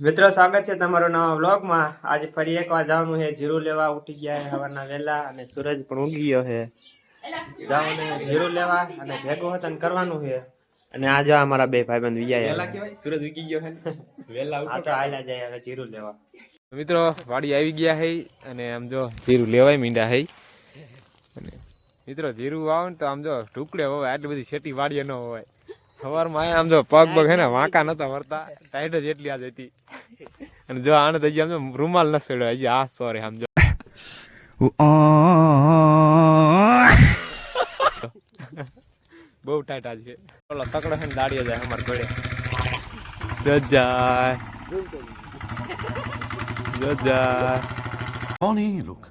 મિત્રો સ્વાગત છે તમારું નવા વ્લોગમાં. આજે ફરી એકવાર જવાનું છે. જીરું લેવા ઉઠી ગયા છે સવારના વહેલા અને સૂરજ પણ ઉગી ગયો છે. જવાનું છે જીરું લેવા અને ભેગું વતન કરવાનું છે. અને આ જો અમારા બે ભાઈબંધ વિયા સૂરજ ઉગી ગયો આ તો હાલ્યા જાય હવે જીરું લેવા. મિત્રો વાડી આવી ગયા હે અને આમ જો જીરું લેવાય મીંડા હે અને મિત્રો જીરું વાવ ને તો આમ જો ઢુકડે હોય આટલી બધી શેટી વાડીએ ન હોય સવારમાં આમ જો પગ પગ હે ને વાંકા નતા વરતા. ટાઈટ જ એટલી આજ હતી. અને જો આને તો હજી આમ જો રૂમાલ ન સડ્યો હજી આ સોરે આમ જો બહુ ટાઈટ આજ છે ઓલો સકડો છે ને દાડીએ જાય અમાર ઘોડે જજાય જજાય कौन है ये लोग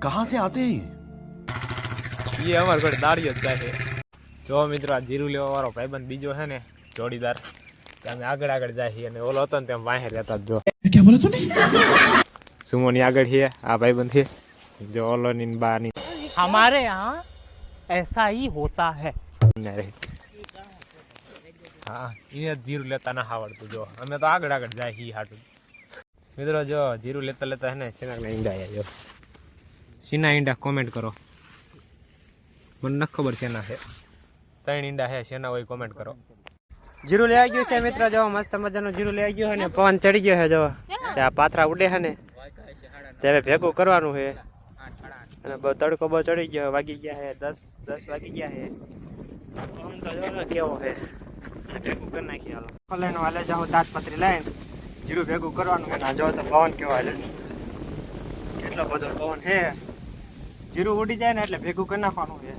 कहां से आते हैं ये? એ અમાર ઘોડે દાડીએ જ જાય છે જો મિત્રો આ જીરું લેવા વાળો ભાઈબંધ બીજો છે ને જોડીદાર તે અમે આગળ આગળ જાય છીએ અને ઓલો હતો ને તેમ વાહે રહેતા જ જો क्या बोला तूने સુમોની આગળ છે આ ભાઈબંધ છે જો ઓલો ની બા ની हमारे यहाँ ऐसा ही होता है ને રહે. હા એને જ જીરું લેતા ના આવડતું જો અમે તો આગળ આગળ જાય હી હાટું મિત્રો જો જીરું લેતા લેતા હે ને સિનાકના ઈંડા આયા જો સીના ઈંડા કોમેન્ટ કરો મને ન ખબર શેના છે ત્રણ ઈંડા છે શેના હોય કોમેન્ટ કરો જીરું લેવા ગયું છે મિત્રો. જો, મસ્ત મજાનું જીરું લેવા ગયું છે ને, પવન ચડી ગયો છે, જો. આ પાથરા ઉડે છે ને, ત્યારે ભેગું કરવાનું છે. અને બહુ તડકો બહુ ચડી ગયો વાગી ગયા છે, દસ દસ વાગી ગયા છે. પવન તો જો કેવો છે. ભેગું કરી નાખીએ, હાલો. લઈને હાલે જાઓ તાજપત્રી લઈને. જીરું ભેગું કરવાનું ને જો તો પવન કેવો હાલે કેટલો બધો પવન છે. જીરું ઉડી જાય ને, એટલે ભેગું કરી નાખવાનું છે.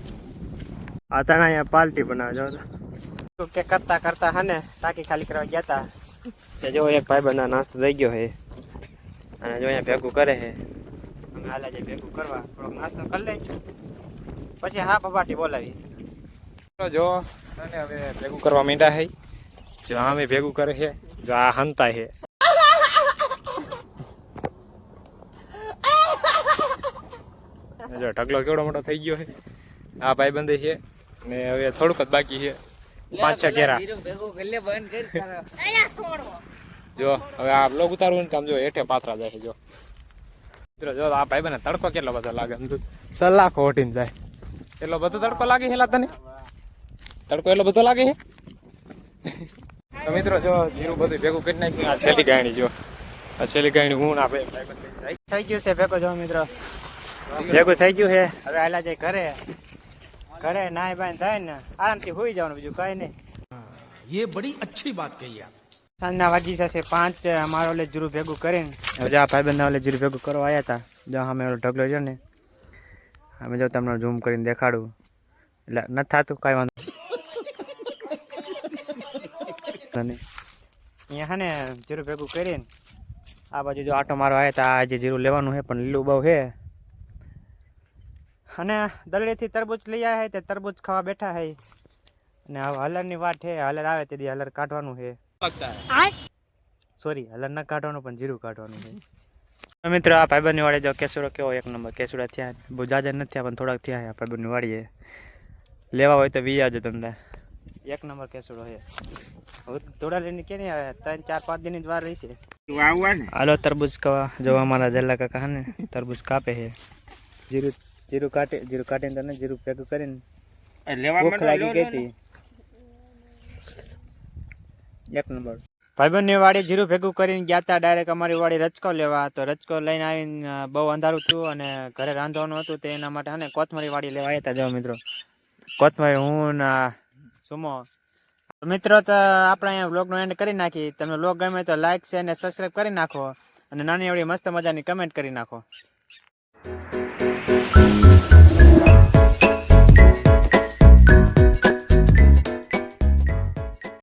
આ તણા અહીંયા પાલટી બનાવે જો તો કે કરતા કરતા હને ટાંકી ખાલી કરવા ગયા હતા તે જો એક ભાઈ બંધા નાસ્તો થઈ ગયો હે. અને જો અહીંયા ભેગું કરે છે અમે હાલે જે ભેગું કરવા, થોડોક નાસ્તો કરી લઈ પછી હા પપાટી બોલાવી. જો, અને હવે ભેગું કરવા માંડ્યા હે. જો આમે ભેગું કરે છે જો આ હંતા છે જો ઢગલો કેવડો મોટો થઈ ગયો છે આ ભાઈ બંધ છે ને હવે થોડુંક જ બાકી છે પાંચ છ જો હવે આ બ્લોગ ઉતારવું ને જો હેઠે પાથરા જાય જો. મિત્રો જો આ ભાઈ બંને તડકો કેટલો બધો લાગે સલાખો ઓટીને જાય. એટલો બધો તડકો લાગે છે તને તડકો એટલો બધો લાગે છે? તો મિત્રો જો જીરું બધું ભેગું કરી નાખ્યું. આ છેલ્લી ગાયણી જો. આ છેલ્લી ગાયણી હું ના ભાઈ થઈ ગયું છે. ભેગો જો મિત્રો. ભેગું થઈ ગયું છે. હવે હાલા જાય ઘરે. ઘરે નાય બાય થાય ને આરામથી હોઈ જવાનું બીજું કઈ નહીં. એ બડી અચ્છી વાત કહી આપ. સાંજના વાગી જશે પાંચ અમારો ઓલે જુરુ ભેગું કરીને. હવે આ ભાઈબંધ ઓલે જુરુ ભેગું કરવા આવ્યા હતા જો અમે ઓલો ઢગલો છે ને અમે જો તમને ઝૂમ કરીને દેખાડું. એટલે નથી થતું કાંઈ વાંધો અહીંયા હા ને જીરું ભેગું કરીને આ બાજુ જો આટો મારો આવ્યા હતા આજે જીરું લેવાનું છે પણ લીલું બહુ છે અને દલડેથી તરબૂચ લઈ આવ્યા હે તે તરબૂચ ખાવા બેઠા હે. અને હવે હલરની વાત છે હલર આવે તેથી હલર કાઢવાનું છે સોરી હલર ના કાઢવાનું પણ જીરું કાઢવાનું છે તો મિત્રો આ ભાઈબંધની વાળી જો કેસુડો કેવો એક નંબર કેસુડા થયા બહુ જાજા નથી થયા પણ થોડાક થયા ભાઈબંધની વાડીએ લેવા હોય તો વી આવજો તમને. એક નંબર કેસુડો છે હવે થોડા લઈને કે નહીં આવે ત્રણ ચાર પાંચ દિનની જ વાર રહી છે. હાલો તરબૂચ કવા જો અમારા જલ્લા કાકા ને તરબૂચ કાપે છે જીરું જીરું કાટે જીરું કાઢીને તને જીરું ભેગું કરીને ભૂખ લાગી ગઈ હતી. એક નંબર. ભાઈબંધની વાડી જીરું ભેગું કરીને ગયા હતા ડાયરેક્ટ અમારી વાડી રચકો લેવા. તો રચકો લઈને આવીને બહુ અંધારું થયું અને ઘરે રાંધવાનું હતું તો એના માટે હા ને કોથમરી વાડી લેવા આવ્યા હતા જો મિત્રો. કોથમરી હું ને સુમો. મિત્રો તો આપણે અહીંયા બ્લોગનો એન્ડ કરી નાખી. તમને બ્લોગ ગમે તો લાઈક છે અને સબસ્ક્રાઈબ કરી નાખો. અને નાની એવડી મસ્ત મજાની કમેન્ટ કરી નાખો. Thank you.